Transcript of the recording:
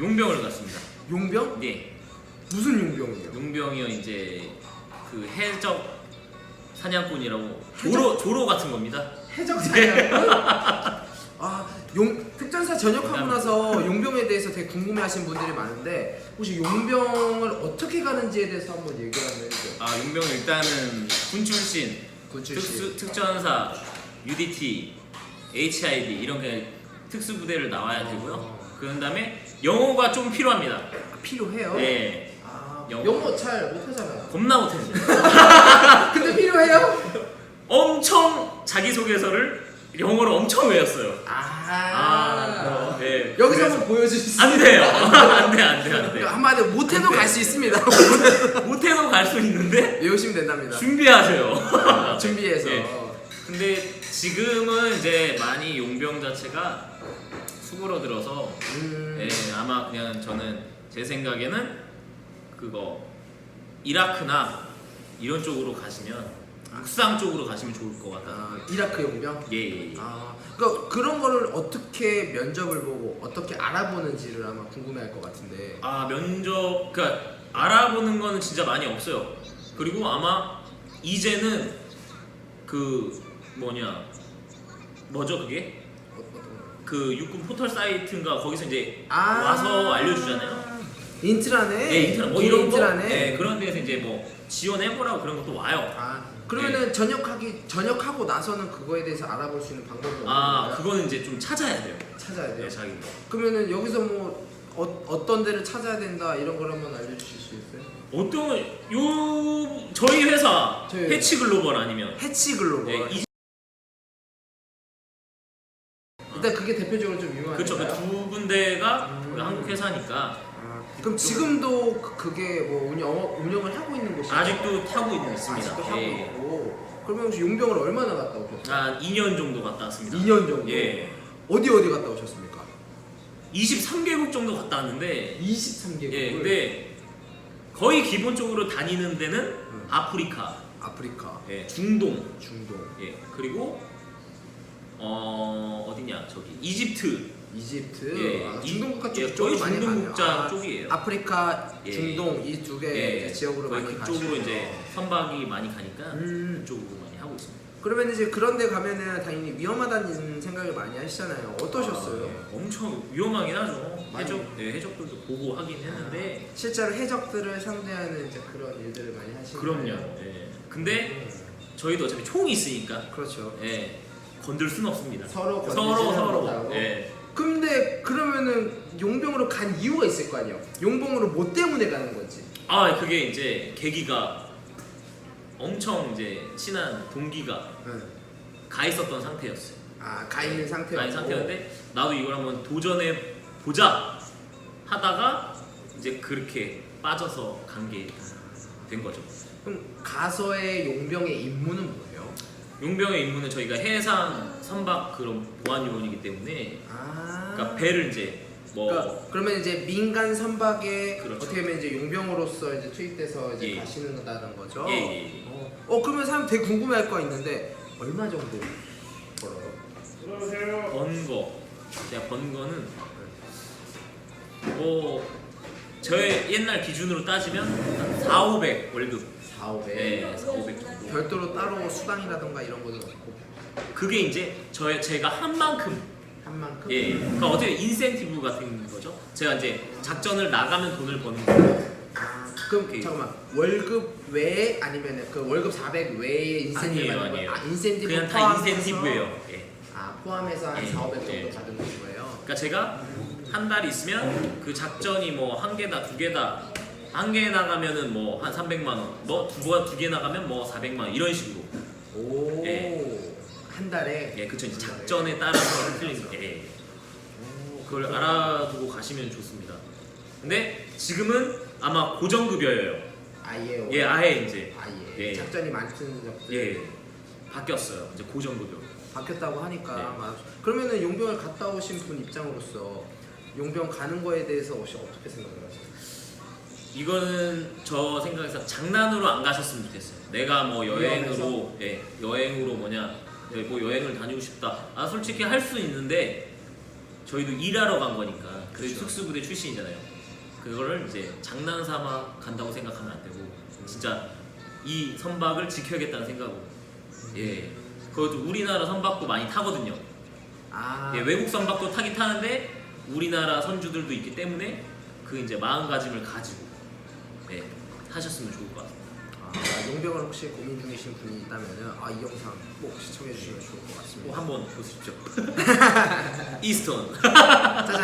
용병을 갔습니다. 용병? 네, 무슨 용병이요? 용병이요 이제 그 해적 사냥꾼이라고? 조로 조로 같은 겁니다. 해적 사냥꾼? 아, 용 특전사 전역하고 나서 용병에 대해서 되게 궁금해하시는 분들이 많은데 혹시 용병을 어떻게 가는지에 대해서 한번 얘기를 한번 해주세요. 아 용병 은 일단은 군 출신, 군 특수 특전사, UDT, HID 이런 게 특수 부대를 나와야 되고요. 어. 그런 다음에 영어가 좀 필요합니다. 필요해요? 네, 아, 영어. 영어, 잘 못하잖아요. 겁나 못했어요. 근데 필요해요? 엄청 자기소개서를 영어로 엄청 외웠어요. 아, 아, 네. 여기서 그래서- 한번 보여주실 수안 돼요. 안 돼, 안 돼, 안 돼. 한마디 로 못해도 안 돼. 갈수 있습니다. 못해도 갈 수 있는데 외우시면 된답니다. 준비하세요. 준비해서. 예. 근데 지금은 이제 많이 용병 자체가 수그러 들어서 음, 예, 아마 그냥 저는 제 생각에는 그거 이라크나 이런 쪽으로 가시면 육상 쪽으로 가시면 좋을 것 같다. 아, 이라크 용병? 예, 예, 예. 아, 그러니까 그런 거를 어떻게 면접을 보고 어떻게 알아보는지를 아마 궁금해할 것 같은데. 아 면접 그러니까 알아보는 거는 진짜 많이 없어요. 그리고 아마 이제는 그 뭐냐 뭐죠 그게? 그 육군 포털 사이트인가 거기서 이제 아. 와서 알려주잖아요. 인트라네. 네, 인터넷 뭐 인- 이런 거, 인트라네. 네, 그런 데서 이제 뭐 지원해보라고 그런 것도 와요. 아, 그러면은 전역하기 전역하고 나서는 그거에 대해서 알아볼 수 있는 방법이 없는 아 건가요? 그거는 이제 좀 찾아야 돼요. 찾아야 돼요. 네, 자기. 그러면은 여기서 뭐 어, 어떤 데를 찾아야 된다 이런 걸 한번 알려주실 수 있어요? 어떤 요 저희 회사 저희 회사. 해치 글로벌 아니면 해치 글로벌. 네, 이, 일단 그게 대표적으로 좀 유명한. 그쵸 데인가요? 그두 군데가 음. 한국 회사니까 아, 그럼 지금도 그- 그게 뭐 운영 운영을 하고 있는 곳이 아직도 타고 있는 있습니다. 아직도 하고 예. 있고. 그러면 혹시 용병을 얼마나 갔다 오셨어요? 한 2년 정도 갔다 왔습니다. 2년 정도. 예. 어디 어디 갔다 오셨습니까? 23개국 정도 갔다 왔는데 23개국. 예, 근데 거의 기본적으로 다니는 데는 음. 아프리카, 아프리카, 예, 중동, 중동, 예, 그리고 어 어디냐 저기 이집트, 이집트, 예, 아, 이- 중동 국가 쪽 예, 거의 많이 중동 가네요. 국자 아, 쪽이에요. 아프리카, 예. 중동 이 두 개 예, 지역으로 거의 많이 그쪽으로. 이제 선박이 많이 가니까 음. 그쪽으로 많이 하고 있습니다. 그러면 이제 그런데 가면은 당연히 위험하다는 생각을 많이 하시잖아요. 어떠셨어요? 아, 예, 엄청 위험하긴 하죠. 많이. 해적, 예, 해적들도 보고 하긴 했는데 실제로 해적들을 상대하는 이제 그런 일들을 많이 하시는 그럼요. 예. 근데 음, 저희도 어차피 총이 있으니까 그렇죠. 예, 건들 수는 없습니다. 서로 서로 건드리지는 서로. 못하고. 예. 근데 그러면은 용병으로 간 이유가 있을 거 아니에요. 용병으로 뭐 때문에 가는 건지. 아 그게 이제 계기가 엄청 이제 친한 동기가 응. 가 있었던 상태였어요. 아, 가 있는 상태였고. 가 있는 상태였는데 나도 이걸 한번 도전해 보자 하다가 이제 그렇게 빠져서 간 게 된 거죠. 그럼 가서의 용병의 임무는 뭐예요? 용병의 임무는 저희가 해상 선박 그런 보안 요원이기 때문에 아. 그러니까 배를 이제 뭐 그러니까 그러면 이제 민간 선박에 그렇죠. 어떻게 보면 이제 용병으로서 이제 투입돼서 이제 예. 가시는 거다는 거죠. 예, 예, 예. 어, 어, 그러면 사람 되게 궁금해할 거 있는데 얼마 정도 벌어요? 번 거, 제가 번 거는 뭐 저의 옛날 기준으로 따지면 한 4, 500 월급. 4, 500. 네, 4, 500 정도. 별도로 따로 수당이라던가 이런 거는 없고 그게 이제 저의 제가 한 만큼 한 만큼. 예, 그러니까 어떻게 인센티브 같은 거죠. 제가 이제 작전을 나가면 돈을 버는 거예요. 아, 그럼 오케이. 잠깐만 월급 외에 아니면 그 월급 400 외에 인센티브 아니에요, 받는 아니에요. 거예요? 아, 인센티브 그냥 다 포함해서? 인센티브예요. 예. 아 포함해서 한 예, 4, 500 정도 예. 받는 거예요. 그러니까 제가 한 달 있으면 그 작전이 뭐 한 개다 두 개다 한 개 나가면은 뭐 한 300만 원, 뭐두개 나가면 뭐 400만 원 이런 식으로. 오. 예. 한 달에. 예, 그쵸 이제. 작전에 따라서 틀린 거. 예. 오, 그걸 그렇구나. 알아두고 가시면 좋습니다. 근데 지금은 아마 고정급여예요. 아예. 예, 아예 이제 아예. 예. 작전이 많은 적들. 예 바뀌었어요. 이제 고정급여. 바뀌었다고 하니까 네. 아마 그러면은 용병을 갔다 오신 분 입장으로서 용병 가는 거에 대해서 혹시 어떻게 생각을 하세요? 이거는 저 생각에서 장난으로 안 가셨으면 좋겠어요. 내가 뭐 여행으로 예, 여행으로 뭐냐 예, 뭐 여행을 다니고 싶다. 아 솔직히 할 수 있는데 저희도 일하러 간 거니까 저희 그쵸. 특수부대 출신이잖아요. 그거를 이제 장난 삼아 간다고 생각하면 안 되고 진짜 이 선박을 지켜야겠다는 생각으로 예 그것도 우리나라 선박도 많이 타거든요. 아, 예, 외국 선박도 타긴 타는데 우리나라 선주들도 있기 때문에 그 이제 마음가짐을 가지고 예, 하셨으면 좋을 것 같습니다. 아, 용병을 혹시 고민 중이신 분이 있다면은 아, 이 영상 꼭 시청해 주시면 좋을 것 같습니다. 꼭 한번 보십시오. 이스톤. 짜잔.